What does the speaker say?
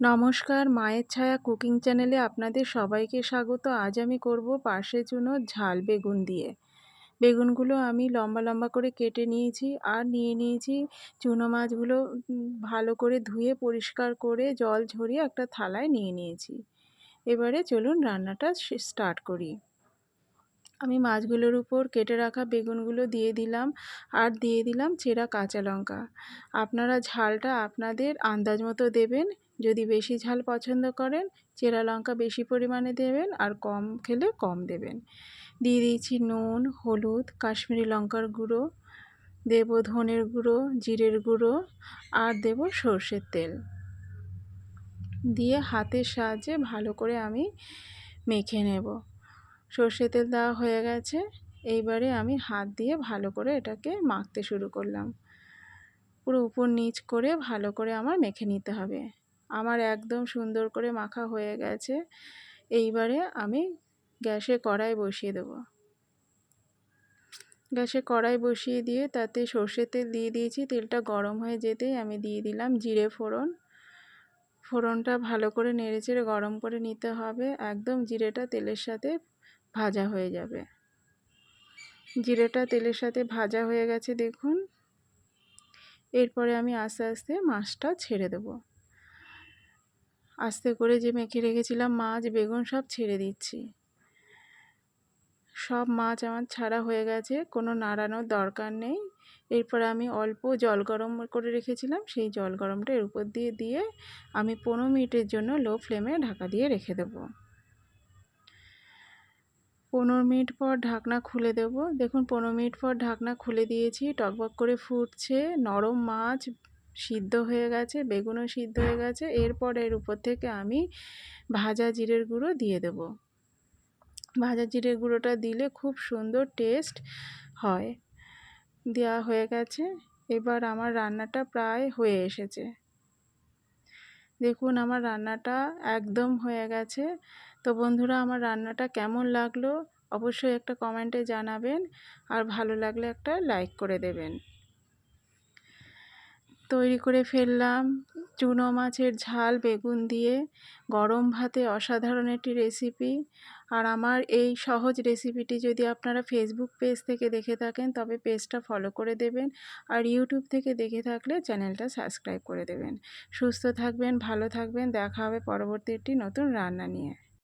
নমস্কার, মায়ের ছায়া কুকিং চ্যানেলে আপনাদের সবাইকে স্বাগত। আজ আমি করব পার্শে চুনো ঝাল বেগুন দিয়ে। বেগুনগুলো আমি লম্বা লম্বা করে কেটে নিয়েছি আর নিয়ে নিয়েছি চুনো মাছগুলো ভালো করে ধুয়ে পরিষ্কার করে জল ঝরিয়ে একটা থালায় নিয়ে নিয়েছি। এবারে চলুন রান্নাটা স্টার্ট করি। আমি মাছগুলোর উপর কেটে রাখা বেগুনগুলো দিয়ে দিলাম আর দিয়ে দিলাম চেরা কাঁচা লঙ্কা। আপনারা ঝালটা আপনাদের আন্দাজ মতো দেবেন। যদি বেশি ঝাল পছন্দ করেন, চেরা লঙ্কা বেশি পরিমাণে দেবেন আর কম খেলে কম দেবেন। দিয়ে দিয়েছি নুন, হলুদ, কাশ্মীরি লঙ্কার গুঁড়ো, দেব ধনের গুঁড়ো, জিরের গুঁড়ো আর দেব সর্ষের তেল। দিয়ে হাতের সাহায্যে ভালো করে আমি মেখে নেব। সর্ষে তেল দেওয়া হয়ে গেছে। এইবারে আমি হাত দিয়ে ভালো করে এটাকে মাখতে শুরু করলাম। পুরো উপর নিচ করে ভালো করে আমার মেখে নিতে হবে। আমার একদম সুন্দর করে মাখা হয়ে গেছে। এইবারে আমি গ্যাসে কড়াই বসিয়ে দেবো। গ্যাসে কড়াই বসিয়ে দিয়ে তাতে সর্ষের তেল দিয়ে দিয়েছি। তেলটা গরম হয়ে যেতেই আমি দিয়ে দিলাম জিরে ফোড়ন। ফোড়নটা ভালো করে নেড়েচেড়ে গরম করে নিতে হবে। একদম জিরেটা তেলের সাথে ভাজা হয়ে যাবে। জিরেটা তেলের সাথে ভাজা হয়ে গেছে দেখুন। এরপরে আমি আস্তে আস্তে মাছটা ছেড়ে দেবো। আস্তে করে যে মেখে রেখেছিলাম মাছ, বেগুন সব ছেড়ে দিচ্ছি। সব মাছ আমার ছাড়া হয়ে গেছে, কোনো নাড়ানোর দরকার নেই। এরপর আমি অল্প জল গরম করে রেখেছিলাম, সেই জল গরমটা এর উপর দিয়ে দিয়ে আমি পনেরো মিনিটের জন্য লো ফ্লেমে ঢাকা দিয়ে রেখে দেব। পনেরো মিনিট পর ঢাকনা খুলে দেব। দেখুন, পনেরো মিনিট পর ঢাকনা খুলে দিয়েছি, টকবক করে ফুটছে, নরম মাছ সিদ্ধ হয়ে গেছে, বেগুনও সিদ্ধ হয়ে গেছে। এরপর এর উপর থেকে আমি ভাজা জিরের গুঁড়ো দিয়ে দেব। ভাজা জিরের গুঁড়োটা দিলে খুব সুন্দর টেস্ট হয়। দেওয়া হয়ে গেছে। এবার আমার রান্নাটা প্রায় হয়ে এসেছে। দেখুন, আমার রান্নাটা একদম হয়ে গেছে। তো বন্ধুরা, আমার রান্নাটা কেমন লাগল? অবশ্যই একটা কমেন্টে জানাবেন। আর ভালো লাগলে একটা লাইক করে দেবেন। তৈরি করে ফেললাম। চুনো মাছের ঝাল, বেগুন দিয়ে, গরম ভাতে অসাধারণ একটি রেসিপি আর আমার এই সহজ রেসিপিটি যদি আপনারা ফেসবুক পেজ থেকে দেখে থাকেন, তবে পেজটা ফলো করে দেবেন। আর ইউটিউব থেকে দেখে থাকলে চ্যানেলটা সাবস্ক্রাইব করে দেবেন। সুস্থ থাকবেন, ভালো থাকবেন। দেখা হবে পরবর্তী একটি নতুন রান্না নিয়ে।